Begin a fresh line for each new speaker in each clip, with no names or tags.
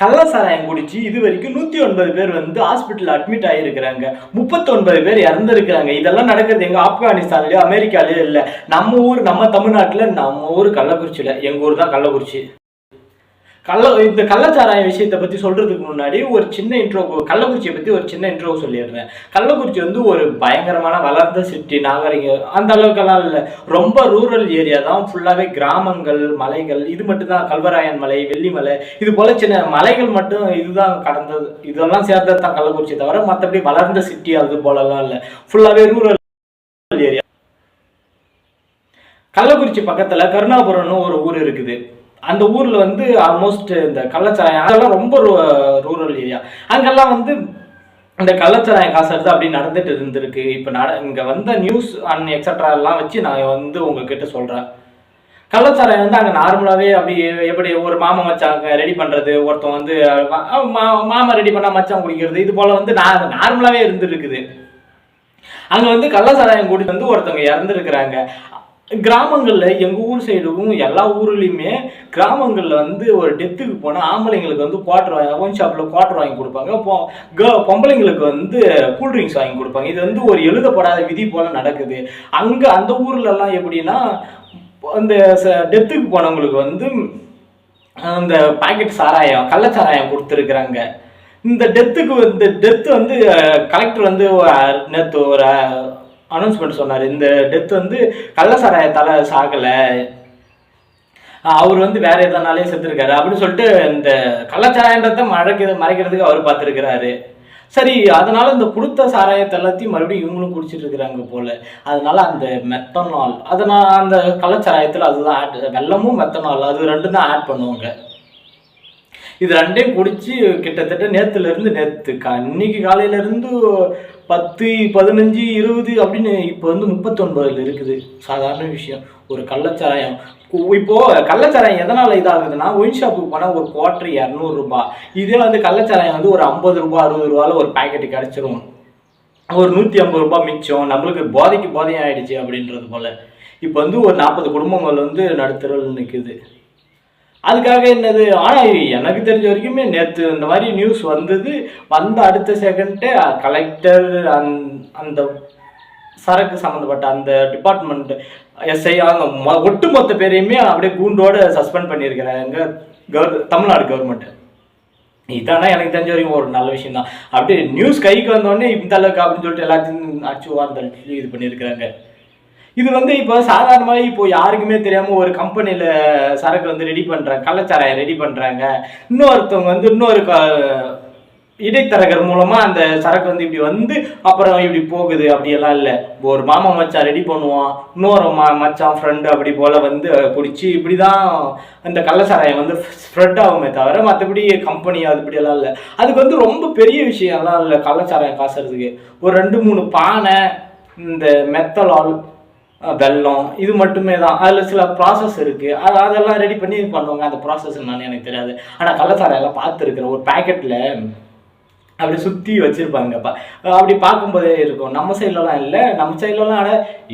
கள்ள சாராயம் குடிச்சு இது வரைக்கும் நூத்தி ஒன்பது பேர் வந்து ஹாஸ்பிட்டல் அட்மிட் ஆகியிருக்கிறாங்க முப்பத்தொன்பது பேர் இறந்துருக்கிறாங்க. இதெல்லாம் நடக்கிறது எங்க ஆப்கானிஸ்தான்லயோ அமெரிக்காலயோ இல்லை. நம்ம ஊர் நம்ம தமிழ்நாட்டில் நம்ம ஊர் கள்ளக்குறிச்சியில். எங்க ஊர் தான் கள்ளக்குறிச்சி. கள்ள இந்த கள்ளச்சாராய விஷயத்தை பற்றி சொல்கிறதுக்கு முன்னாடி ஒரு சின்ன இன்ட்ரோ கள்ளக்குறிச்சியை பற்றி ஒரு சின்ன இன்ட்ரோ சொல்லிடுறேன். கள்ளக்குறிச்சி வந்து ஒரு பயங்கரமான வளர்ந்த சிட்டி நாகரிகம். அந்த அளவுக்கெல்லாம் இல்லை. ரொம்ப ரூரல் ஏரியா தான். ஃபுல்லாகவே கிராமங்கள் மலைகள். இது மட்டும் தான் கல்வராயன் மலை வெள்ளிமலை இது போல் சின்ன மலைகள் மட்டும் இதுதான் கடந்தது. இதெல்லாம் சேர்ந்தது தான் கள்ளக்குறிச்சி தவிர மற்றபடி வளர்ந்த சிட்டி அது போலலாம் இல்லை. ஃபுல்லாகவே ரூரல் ஏரியா கள்ளக்குறிச்சி பக்கத்தில் கருணாபுரம்னு ஒரு ஊர் இருக்குது. அந்த ஊர்ல வந்து ஆல்மோஸ்ட் இந்த கள்ளச்சாராயம் அதெல்லாம் ரொம்ப ரூரல் ஏரியா அங்கெல்லாம் வந்து இந்த கள்ளச்சாராயம் காசு எடுத்து அப்படி நடந்துட்டு இருந்திருக்கு. இப்போ நட இங்கே வந்த நியூஸ் அண்ட் எக்ஸட்ரா எல்லாம் வச்சு நான் வந்து உங்ககிட்ட சொல்கிறேன் கள்ளச்சாராயம் வந்து அங்கே நார்மலாகவே அப்படி எப்படி ஒரு மாமா மச்சான் ரெடி பண்ணுறது ஒருத்தன் வந்து மா- மாமா ரெடி பண்ணால் மச்சான் குடிக்கிறது இது போல் வந்து நான் நார்மலாகவே இருந்துருக்குது. அங்கே வந்து கள்ளச்சாராயம் கூட்டிட்டு வந்து ஒருத்தவங்க இறந்துருக்குறாங்க. கிராமங்களில் எங்கள் ஊர் சைடும் எல்லா ஊர்லேயுமே கிராமங்களில் வந்து ஒரு டெத்துக்கு போனால் ஆம்பளைங்களுக்கு வந்து குவாட்ரு வாங்கி ஓன் ஷாப்பில் குவாட்டர் வாங்கி கொடுப்பாங்க. இப்போ கே பொம்பளைங்களுக்கு வந்து கூல்ட்ரிங்க்ஸ் வாங்கி கொடுப்பாங்க. இது வந்து ஒரு எழுதப்படாத விதி போல் நடக்குது. அங்கே அந்த ஊர்லலாம் எப்படின்னா அந்த டெத்துக்கு போனவங்களுக்கு வந்து அந்த பாக்கெட் சாராயம் கள்ளச்சாராயம் கொடுத்துருக்குறாங்க. இந்த டெத்துக்கு வந்து டெத்து வந்து கலெக்டர் வந்து நேற்று ஒரு அனௌன்ஸ்மெண்ட் சொன்னார். இந்த டெத் வந்து கள்ளசாராயத்தால் சாகலை. அவர் வந்து வேற எதனாலையும் செத்துருக்காரு. அப்படின்னு சொல்லிட்டு இந்த கள்ளச்சாராயன்றதை மறைக்க மறைக்கிறதுக்கு அவர் பார்த்துருக்கிறாரு. சரி அதனால இந்த கொடுத்த சாராயத்தை எல்லாத்தையும் மறுபடியும் இவங்களும் குடிச்சிட்டு இருக்கிறாங்க போல. அதனால அந்த மெத்தனால் அதனால அந்த கள்ளச்சாராயத்தில் அதுதான் ஆட் வெள்ளமும் மெத்தனால் அது ரெண்டும் தான் ஆட் பண்ணுவாங்க. இது ரெண்டையும் குடிச்சு கிட்டத்தட்ட நேத்துல இருந்து நேத்து கா- இன்னைக்கு காலையில இருந்து பத்து பதினஞ்சு இருபது அப்படின்னு இப்போ வந்து முப்பத்தொன்பதில் இருக்குது. சாதாரண விஷயம். ஒரு கள்ளச்சாராயம். இப்போது கள்ளச்சாராயம் எதனால் இதாகுதுன்னா ஒயின் ஷாப்புக்கு போனால் ஒரு குவார்ட்ரு இரநூறுபா இதே வந்து கள்ளச்சாராயம் வந்து ஒரு ஐம்பது ரூபா அறுபது ரூபால ஒரு பேக்கெட்டு கிடச்சிரும். ஒரு நூற்றி ஐம்பது ரூபாய் மிச்சம். நம்மளுக்கு போதைக்கு போதையும் ஆயிடுச்சு அப்படின்றது போல். இப்போ வந்து ஒரு நாற்பது குடும்பங்கள் வந்து நடுத்தரவில் நிற்குது அதுக்காக என்னது? ஆனால் எனக்கு தெரிஞ்ச வரைக்குமே நேற்று இந்த மாதிரி நியூஸ் வந்தது. வந்த அடுத்த செகண்டே கலெக்டர் அந் அந்த சரக்கு சம்மந்தப்பட்ட அந்த டிபார்ட்மெண்ட் எஸ்ஐ அவங்க மொ- ஒட்டுமொத்த பேரையுமே அப்படியே கூண்டோட சஸ்பெண்ட் பண்ணியிருக்கிறாங்க. கவர் தமிழ்நாடு கவர்மெண்ட்டு இதானா எனக்கு தெரிஞ்ச வரைக்கும் ஒரு நல்ல விஷயம் தான் அப்படியே நியூஸ் கைக்கு வந்தோடனே இந்த அளவுக்கு அப்படின்னு சொல்லிட்டு எல்லாத்தையும் அடிச்சு இருந்தாலும் இது பண்ணியிருக்கிறாங்க. இது வந்து இப்போ சாதாரணமாக இப்போ யாருக்குமே தெரியாமல் ஒரு கம்பெனியில் சரக்கு வந்து ரெடி பண்ணுறாங்க கள்ளச்சாராயம் ரெடி பண்ணுறாங்க இன்னொருத்தவங்க வந்து இன்னொரு க- இடைத்தரகர் மூலமாக அந்த சரக்கு வந்து இப்படி வந்து அப்புறம் இப்படி போகுது அப்படியெல்லாம் இல்லை. ஒரு மாமா மச்சான் ரெடி பண்ணுவான் இன்னொரு மா மச்சான் ஃப்ரெண்டு அப்படி போல் வந்து பிடிச்சி இப்படி தான் அந்த கள்ளச்சாராயம் வந்து ஸ்ப்ரெட் ஆகுமே தவிர மற்றபடி கம்பெனி அது இப்படியெல்லாம் இல்லை. அதுக்கு வந்து ரொம்ப பெரிய விஷயம்லாம் இல்லை கள்ளச்சாராயம் காசுறதுக்கு. ஒரு ரெண்டு மூணு பானை இந்த மெத்தலால் வெள்ளம் வெல்லம் இது மட்டுமே தான். அதில் சில ப்ராசஸ் இருக்குது அது அதெல்லாம் ரெடி பண்ணி பண்ணுவாங்க. அந்த ப்ராசஸ் என்னன்னு எனக்கு தெரியாது. ஆனால் கள்ளச்சாராயம் எல்லாம் பார்த்துருக்குறேன். ஒரு பேக்கெட்டில் அப்படி சுற்றி வச்சுருப்பாங்கப்பா அப்படி பார்க்கும்போதே இருக்கும். நம்ம சைட்லலாம் இல்லை. நம்ம சைட்லலாம் அட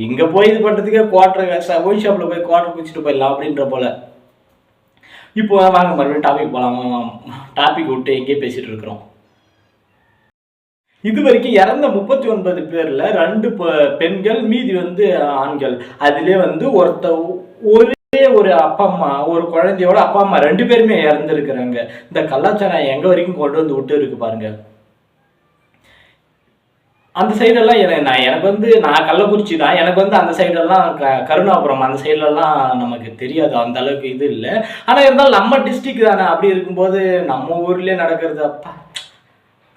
இங்கே போய் இது பண்ணுறதுக்கே குவார்டர் ஒயின் ஷாப்பில் போய் குவார்டர் குடிச்சிட்டு போயிடலாம் அப்படின்ற போல். இப்போ வாங்க மறுபடியும் டாபிக் போகலாம் டாபிக் விட்டு எங்கேயே பேசிகிட்டு இருக்கிறோம். இது வரைக்கும் இறந்த முப்பத்தி ஒன்பது பேர்ல ரெண்டு பெண்கள் மீதி வந்து ஆண்கள். அதிலே வந்து ஒருத்த ஒரே ஒரு அப்பா அம்மா ஒரு குழந்தையோட அப்பா அம்மா ரெண்டு பேருமே இறந்துருக்குறாங்க. இந்த கலாச்சாரம் எங்க வரைக்கும் கொண்டு வந்து விட்டு இருக்கு பாருங்க. அந்த சைடெல்லாம் எனக்கு நான் எனக்கு வந்து நான் கள்ளக்குறிச்சி தான். எனக்கு வந்து அந்த சைடெல்லாம் க கருணாபுரம் அந்த சைட்லலாம் நமக்கு தெரியாது. அந்த அளவுக்கு இது இல்லை. ஆனால் இருந்தாலும் நம்ம டிஸ்ட்ரிக்ட் தானே. அப்படி இருக்கும்போது நம்ம ஊர்லேயே நடக்கிறது அப்பா.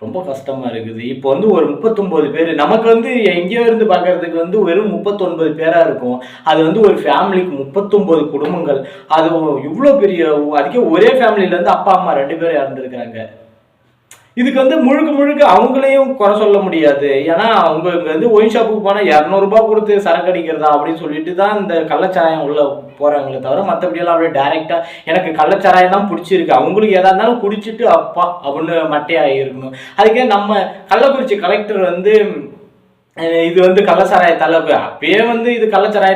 ரொம்ப கஷ்டமா இருக்குது. இப்போ வந்து ஒரு முப்பத்தொன்பது பேர் நமக்கு வந்து எங்கேயோ இருந்து பார்க்கறதுக்கு வந்து வெறும் முப்பத்தொன்பது பேரா இருக்கும். அது வந்து ஒரு ஃபேமிலிக்கு முப்பத்தொன்பது குடும்பங்கள். அது இவ்வளோ பெரிய அதுக்கே ஒரே ஃபேமிலில இருந்து அப்பா அம்மா ரெண்டு பேரும் இறந்துருக்குறாங்க. இதுக்கு வந்து முழுக்க முழுக்க அவங்களையும் குறை சொல்ல முடியாது. ஏன்னா அவங்க இங்க வந்து ஒயின் ஷாப்புக்கு போனால் இரநூறுபா கொடுத்து சரக்கு அடிக்கிறதா அப்படின்னு சொல்லிட்டு தான் இந்த கள்ளச்சாராயம் உள்ள போறாங்களே தவிர மற்றபடியெல்லாம் அப்படியே டைரெக்டா எனக்கு கள்ளச்சாராயம் தான் பிடிச்சிருக்கு. அவங்களுக்கு எதா இருந்தாலும் குடிச்சிட்டு அப்பா அப்படின்னு மட்டையாக இருக்கணும். அதுக்கே நம்ம கள்ளக்குறிச்சி கலெக்டர் வந்து இது வந்து கள்ளச்சாராயத்தால அப்பயே வந்து இது கள்ளச்சாராய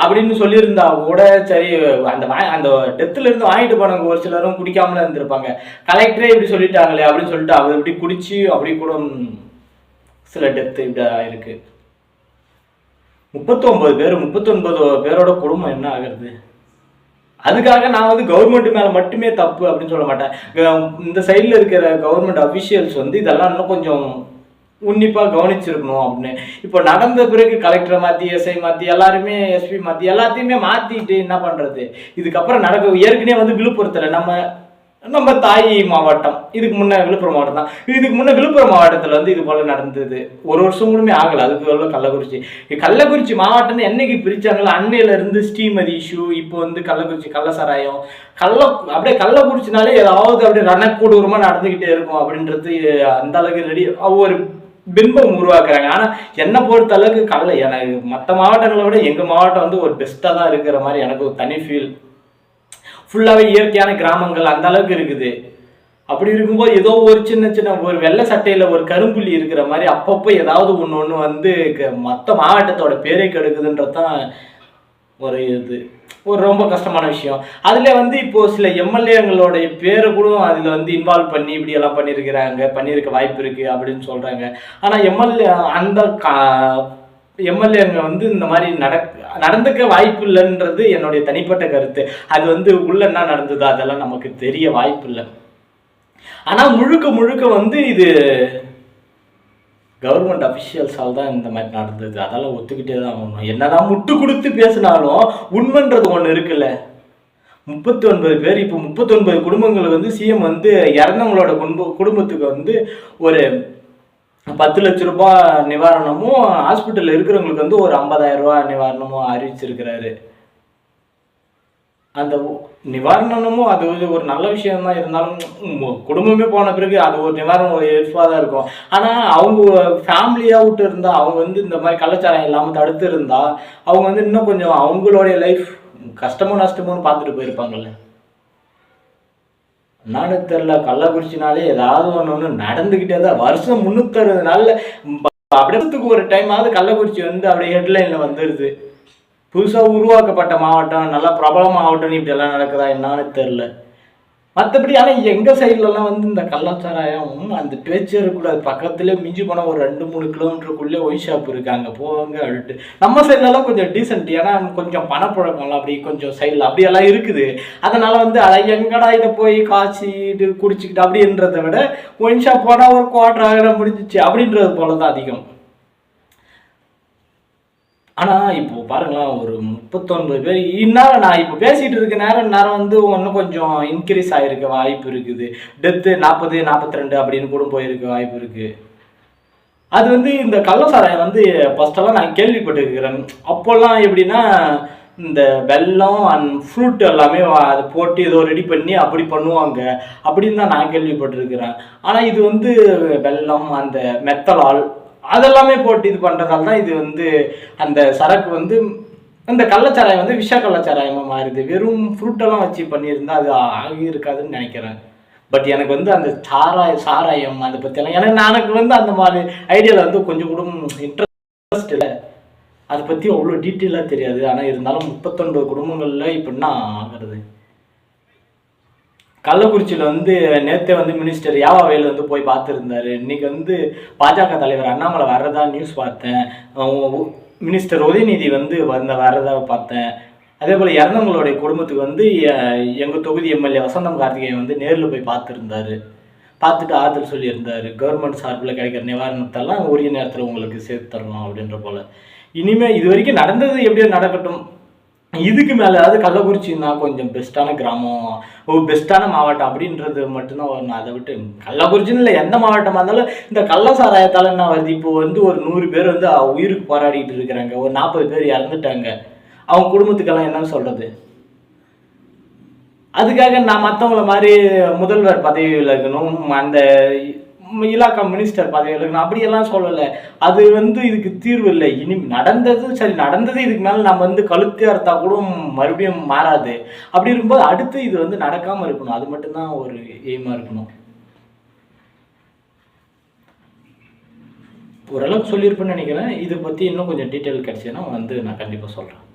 அப்படின்னு சொல்லியிருந்தா கூட சரி அந்த வா- அந்த டெத்துல இருந்து வாங்கிட்டு போனவங்க ஒரு சிலரும் குடிக்காமல இருந்திருப்பாங்க. கலெக்டரே இப்படி சொல்லிட்டாங்களே அப்படின்னு சொல்லிட்டு அவர் இப்படி குடிச்சு அப்படி கூட சில டெத்து இப்படி இருக்கு முப்பத்தொன்பது பேர் முப்பத்தொன்பது பேரோட குடும்பம் என்ன ஆகுறது? அதுக்காக நான் வந்து கவர்மெண்ட் மேலே மட்டுமே தப்பு அப்படின்னு சொல்ல மாட்டேன். இந்த சைடில் இருக்கிற கவர்மெண்ட் அஃபிஷியல்ஸ் வந்து இதெல்லாம் இன்னும் கொஞ்சம் உன்னிப்பாக கவனிச்சிருக்கணும் அப்படின்னு. இப்போ நடந்த பிறகு கலெக்டரை மாற்றி எஸ்ஐ மாற்றி எல்லாருமே எஸ்பி மாற்றி எல்லாத்தையுமே மாற்றிட்டு என்ன பண்ணுறது இதுக்கப்புறம் நடக்க ஏற்கனவே வந்து விழுப்புரத்தில் நம்ம நம்ம தாய் மாவட்டம். இதுக்கு முன்னே விழுப்புரம் மாவட்டம் தான் இதுக்கு முன்னே விழுப்புரம் மாவட்டத்தில் வந்து இது போல் நடந்தது. ஒரு வருஷம் கூடமே ஆகலை. அதுக்கு எவ்வளோ கள்ளக்குறிச்சி. கள்ளக்குறிச்சி மாவட்டம்னு என்னைக்கு பிரித்தாங்களோ அன்னையிலேருந்து ஸ்ரீமதி இஷ்யூ இப்போ வந்து கள்ளக்குறிச்சி கள்ளசராயம் கள்ள அப்படியே கள்ளக்குறிச்சினாலே ஏதாவது அப்படியே ரணக்கூடூரமாக நடந்துக்கிட்டே இருக்கும் அப்படின்றது அந்த அளவுக்கு ரெடி ஒவ்வொரு பின்பம் உருவாக்குறாங்க. ஆனால் என்னை பொறுத்த அளவுக்கு கள்ள எனக்கு மற்ற மாவட்டங்களை விட எங்கள் மாவட்டம் வந்து ஒரு பெஸ்ட்டாக தான் இருக்கிற மாதிரி எனக்கு ஒரு தனி ஃபீல் ஃபுல்லாகவே இயற்கையான கிராமங்கள் அந்த அளவுக்கு இருக்குது. அப்படி இருக்கும்போது ஏதோ ஒரு சின்ன சின்ன ஒரு வெள்ளை சட்டையில் ஒரு கரும்புள்ளி இருக்கிற மாதிரி அப்பப்போ ஏதாவது ஒன்று ஒன்று வந்து மற்ற மாவட்டத்தோட பேரை கெடுக்குதுன்றது தான் ஒரு இது ஒரு ரொம்ப கஷ்டமான விஷயம். அதில் வந்து இப்போது சில எம்எல்ஏங்களுடைய பேரை கூட அதில் வந்து இன்வால்வ் பண்ணி இப்படியெல்லாம் பண்ணியிருக்கிறாங்க பண்ணியிருக்க வாய்ப்பு இருக்குது அப்படின்னு சொல்கிறாங்க ஆனால் எம்எல்ஏ அந்த கா எம்எல்ஏங்க வந்து இந்த மாதிரி நடக் நடந்துக்க வாய்ப்பு இல்லைன்றது என்னுடைய தனிப்பட்ட கருத்து. அது வந்து உள்ள என்ன நடந்தது? அதெல்லாம் நமக்கு தெரிய வாய்ப்பு இல்லை. ஆனால் முழுக்க முழுக்க வந்து இது கவர்மெண்ட் அஃபிஷியல்ஸால் தான் இந்த மாதிரி நடந்தது. அதெல்லாம் ஒத்துக்கிட்டே தான் ஆகணும். என்னதான் முட்டு கொடுத்து பேசினாலும் உண்மைன்றது ஒன்று இருக்குல்ல. முப்பத்தி ஒன்பது பேர் இப்போ முப்பத்தி ஒன்பது குடும்பங்களுக்கு வந்து சிஎம் வந்து இறந்தவங்களோட குடும்ப குடும்பத்துக்கு வந்து ஒரு பத்து லட்ச ரூபாய் நிவாரணமும் ஹாஸ்பிட்டலில் இருக்கிறவங்களுக்கு வந்து ஒரு ஐம்பதாயிரம் ரூபாய் நிவாரணமும் அறிவிச்சிருக்கிறாரு. அந்த நிவாரணமும் அது வந்து ஒரு நல்ல விஷயம் தான் இருந்தாலும் குடும்பமே போன பிறகு அது ஒரு நிவாரணம் ஒரு ஹெல்ப்ஃபுல்லாக தான் இருக்கும். ஆனால் அவங்க ஃபேமிலியாக விட்டு இருந்தால் அவங்க வந்து இந்த மாதிரி கலாச்சாரம் இல்லாமல் தடுத்து இருந்தால் அவங்க வந்து இன்னும் கொஞ்சம் அவங்களுடைய லைஃப் கஷ்டமோ நஷ்டமோன்னு பார்த்துட்டு போயிருப்பாங்கல்ல. என்னன்னு தெரில கள்ளக்குறிச்சினாலே ஏதாவது ஒன்று ஒன்று நடந்துக்கிட்டே தான் வருஷம் முந்நூற்றறுபது நாளில் அப்படியே ஒரு டைமாவது கள்ளக்குறிச்சி வந்து அப்படியே ஹெட்லைனில் வந்துடுது புதுசாக உருவாக்கப்பட்ட மாவட்டம் நல்லா பிரபல மாவட்டம் இப்படி எல்லாம் நடக்குதா என்னான்னு தெரில மற்றபடி ஆனால் எங்கள் சைட்லலாம் வந்து இந்த கள்ளச்சாராயம் அந்த பேச்சு இருக்கக்கூடாது பக்கத்துலேயே மிஞ்சி போனால் ஒரு ரெண்டு மூணு கிலோமீட்டருக்குள்ளே ஒயின் ஷாப் இருக்குது அங்கே போவாங்க அப்படின்ட்டு நம்ம சைட்லலாம் கொஞ்சம் டீசென்ட் ஏன்னா கொஞ்சம் பணப்புழக்கம்லாம் அப்படி கொஞ்சம் சைடில் அப்படியெல்லாம் இருக்குது. அதனால் வந்து அதை எங்கடா இதை போய் காய்ச்சிட்டு குடிச்சிக்கிட்டு அப்படின்றத விட ஒயின் ஷாப் போனால் ஒரு குவார்டர் ஆகிட முடிஞ்சிச்சு அப்படின்றது போல தான் அதிகம். ஆனால் இப்போ பாருங்களேன் ஒரு முப்பத்தொன்பது பேர் இந்நேரம் நான் இப்போ பேசிகிட்டு இருக்க நேரம் நேரம் வந்து இன்னும் கொஞ்சம் இன்க்ரீஸ் ஆகிருக்க வாய்ப்பு இருக்குது. டெத்து நாற்பது நாற்பத்தி ரெண்டு அப்படின்னு கூட போயிருக்க வாய்ப்பு இருக்குது அது வந்து இந்த கள்ளசாராயம் வந்து ஃபஸ்ட்டெல்லாம் நான் கேள்விப்பட்டிருக்கிறேன். அப்போல்லாம் எப்படின்னா இந்த வெல்லம் அண்ட் ஃப்ரூட் எல்லாமே அதை போட்டு ஏதோ ரெடி பண்ணி அப்படி பண்ணுவாங்க. அப்படின்னு தான் நான் கேள்விப்பட்டிருக்கிறேன். ஆனால் இது வந்து வெல்லம் அந்த மெத்தலால் அதெல்லாமே போட்டு இது பண்ணுறதால தான் இது வந்து அந்த சரக்கு வந்து அந்த கள்ளச்சாராயம் வந்து விஷ கள்ளச்சாராயமாக மாறுது. வெறும் ஃப்ரூட்டெல்லாம் வச்சு பண்ணியிருந்தா அது ஆகி இருக்காதுன்னு நினைக்கிறேன். பட் எனக்கு வந்து அந்த சாராய சாராயம் அதை பற்றியெல்லாம் எனக்கு எனக்கு வந்து அந்த மாதிரி ஐடியாவில் வந்து கொஞ்சம் கூட இன்ட்ரெஸ்ட் இல்லை. அதை பற்றி அவ்வளோ டீட்டெயிலாக தெரியாது. ஆனால் இருந்தாலும் முப்பத்தொன்பது குடும்பங்களில் இப்போ என்ன ஆகிறது. கள்ளக்குறிச்சியில் வந்து நேற்றே வந்து மினிஸ்டர் யாவாவேல் வந்து போய் பார்த்துருந்தாரு. இன்னைக்கு வந்து பாஜக தலைவர் அண்ணாமலை வர்றதா நியூஸ் பார்த்தேன். மினிஸ்டர் உதயநிதி வந்து வந்த வர்றதா பார்த்தேன். அதே போல் இறந்தவங்களுடைய குடும்பத்துக்கு வந்து எங்கள் தொகுதி எம்எல்ஏ வசந்தம் கார்த்திகேயன் வந்து நேரில் போய் பார்த்துருந்தாரு. பார்த்துட்டு ஆறுதல் சொல்லியிருந்தார். கவர்மெண்ட் சார்பில் கிடைக்கிற நிவாரணத்தெல்லாம் உரிய நேரத்தில் உங்களுக்கு சேர்த்து தரணும் அப்படின்ற போல். இனிமேல் இது வரைக்கும் நடந்தது எப்படியோ நடக்கட்டும். இதுக்கு மேலே அதாவது கள்ளக்குறிச்சின்னா கொஞ்சம் பெஸ்ட்டான கிராமம் ஒரு பெஸ்ட்டான மாவட்டம் அப்படின்றது மட்டும்தான் வரணும் அதை விட்டு கள்ளக்குறிச்சின்னு இல்லை எந்த மாவட்டமாக இருந்தாலும் இந்த கள்ள சாராயத்தால் என்ன வருது? இப்போ வந்து ஒரு நூறு பேர் வந்து அவ உயிருக்கு போராடிட்டு இருக்கிறாங்க. ஒரு நாற்பது பேர் இறந்துட்டாங்க. அவங்க குடும்பத்துக்கெல்லாம் என்னன்னு சொல்கிறது அதுக்காக நான் மற்றவங்கள மாதிரி முதல்வர் பதவியில் இருக்கணும். அந்த இலாக்கா மினிஸ்டர் பதவிகளுக்கு நான் அப்படியெல்லாம் சொல்லலை. அது வந்து இதுக்கு தீர்வு இல்லை. இனி நடந்தது சரி நடந்தது இதுக்கு மேலே நம்ம வந்து கழுத்தே அறுத்தா கூட மறுபடியும் மாறாது. அப்படி இருக்கும்போது அடுத்து இது வந்து நடக்காமல் இருக்கணும். அது மட்டும்தான் ஒரு எய்மாக இருக்கணும். ஓரளவுக்கு சொல்லியிருப்பேன்னு நினைக்கிறேன். இதை பற்றி இன்னும் கொஞ்சம் டீட்டெயில் கிடச்சிதுன்னா வந்து நான் கண்டிப்பாக சொல்கிறேன்